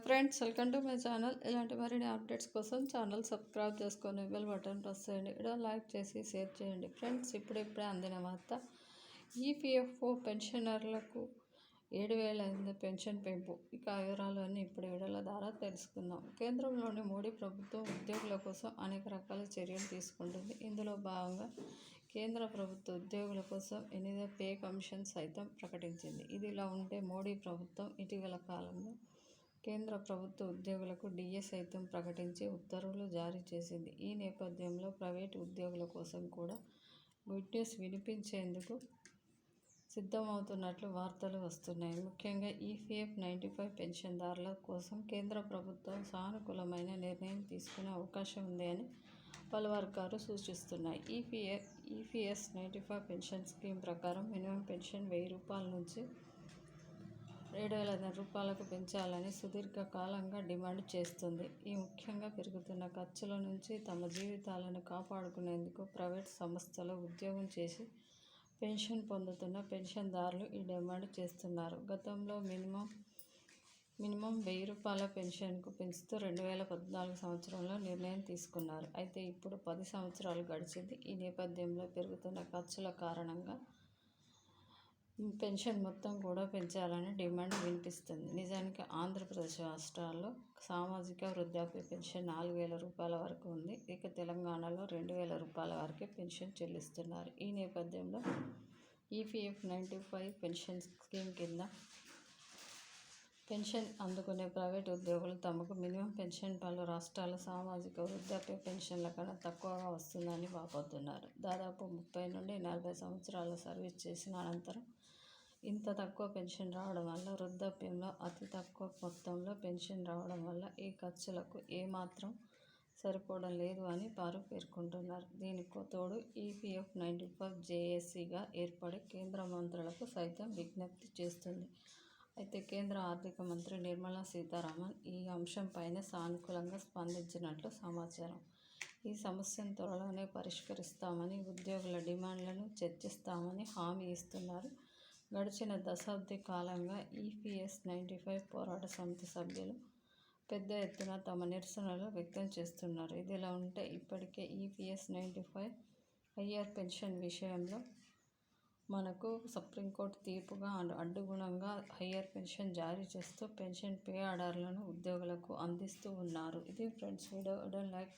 Friends welcome to my channel ఇలాంటి మరిన్ని updates కోసం ఛానల్ సబ్స్క్రైబ్ చేసుకొని బెల్ బటన్ ప్రెస్ చేయండి. ఇక్కడ లైక్ చేసి షేర్ చేయండి. ఫ్రెండ్స్ ఇప్పుడిప్పుడే అందిన వార్త. ఈపీఎఫ్ఓ పెన్షనర్లకు ఏడు వేల ఐదు పెన్షన్ పెంపు. ఇక వివరాలన్నీ ఇప్పుడు ఏడల ద్వారా తెలుసుకుందాం. కేంద్రంలోని మోడీ ప్రభుత్వం ఉద్యోగుల కోసం అనేక రకాల చర్యలు తీసుకుంటుంది. ఇందులో భాగంగా కేంద్ర ప్రభుత్వ ఉద్యోగుల కోసం ఎనిమిదో పే కమిషన్ సైతం ప్రకటించింది. ఇది ఇలా ఉంటే మోడీ ప్రభుత్వం ఇటీవల కాలంలో కేంద్ర ప్రభుత్వ ఉద్యోగులకు డిఏ సైతం ప్రకటించి ఉత్తర్వులు జారీ చేసింది. ఈ నేపథ్యంలో ప్రైవేటు ఉద్యోగుల కోసం కూడా గుడ్ న్యూస్ వినిపించేందుకు సిద్ధమవుతున్నట్లు వార్తలు వస్తున్నాయి. ముఖ్యంగా ఈపీఎఫ్ నైంటీ ఫైవ్ పెన్షన్దారుల కోసం కేంద్ర ప్రభుత్వం సానుకూలమైన నిర్ణయం తీసుకునే అవకాశం ఉంది అని పలు వర్గాలు సూచిస్తున్నాయి. EPF EPS ninety five pension scheme ప్రకారం మినిమం పెన్షన్ వెయ్యి రూపాయల నుంచి ఏడు వేల రూపాయలకు పెంచాలని సుదీర్ఘకాలంగా డిమాండ్ చేస్తుంది. ఈ ముఖ్యంగా పెరుగుతున్న ఖర్చుల నుంచి తమ జీవితాలను కాపాడుకునేందుకు ప్రైవేట్ సంస్థలో ఉద్యోగం చేసి పెన్షన్ పొందుతున్న పెన్షన్దారులు ఈ డిమాండ్ చేస్తున్నారు. గతంలో మినిమం మినిమం వెయ్యి రూపాయల పెన్షన్కు పెంచుతూ రెండు వేల పద్నాలుగు సంవత్సరంలో నిర్ణయం తీసుకున్నారు. అయితే ఇప్పుడు పది సంవత్సరాలు గడిచింది. ఈ నేపథ్యంలో పెరుగుతున్న ఖర్చుల కారణంగా పెన్షన్ మొత్తం కూడా పెంచాలని డిమాండ్ వినిపిస్తుంది. నిజానికి ఆంధ్రప్రదేశ్ రాష్ట్రాల్లో సామాజిక వృద్ధాప్య పెన్షన్ నాలుగు వేల రూపాయల వరకు ఉంది. ఇక తెలంగాణలో రెండు వేల రూపాయల వరకే పెన్షన్ చెల్లిస్తున్నారు. ఈ నేపథ్యంలో EPF ninety five pension scheme కింద పెన్షన్ అందుకునే ప్రైవేట్ ఉద్యోగులు తమకు మినిమం పెన్షన్ పలు రాష్ట్రాల సామాజిక వృద్ధాప్య పెన్షన్ల కన్నా తక్కువగా వస్తుందని వాపోతున్నారు. దాదాపు ముప్పై నుండి నలభై సంవత్సరాల సర్వీస్ చేసిన అనంతరం ఇంత తక్కువ పెన్షన్ రావడం వల్ల వృద్ధాప్యంలో అతి తక్కువ మొత్తంలో పెన్షన్ రావడం వల్ల ఈ ఖర్చులకు ఏమాత్రం సరిపోవడం లేదు అని వారు పేర్కొంటున్నారు. దీనికి తోడు ఈపీఎఫ్ నైంటీ ఫైవ్ జేఏసీగా ఏర్పడి కేంద్ర మంత్రులకు సైతం విజ్ఞప్తి చేస్తుంది. అయితే కేంద్ర ఆర్థిక మంత్రి నిర్మలా సీతారామన్ ఈ అంశంపైన సానుకూలంగా స్పందించినట్లు సమాచారం. ఈ సమస్యను త్వరలోనే పరిష్కరిస్తామని ఉద్యోగుల డిమాండ్లను చర్చిస్తామని హామీ ఇస్తున్నారు. గడిచిన దశాబ్ది కాలంగా ఈపీఎస్ నైంటీ ఫైవ్ పోరాట సమితి సభ్యులు పెద్ద ఎత్తున తమ నిరసనలు వ్యక్తం చేస్తున్నారు. ఇదిలా ఉంటే ఇప్పటికే EPS ninety five IR pension విషయంలో మనకు సుప్రీంకోర్టు తీర్పుగా అడ్డుగుణంగా హయ్యర్ పెన్షన్ జారీ చేస్తూ పెన్షన్ పే ఆర్డర్లను ఉద్యోగులకు అందిస్తూ ఉన్నారు. ఇది ఫ్రెండ్స్ వీడియో. లైక్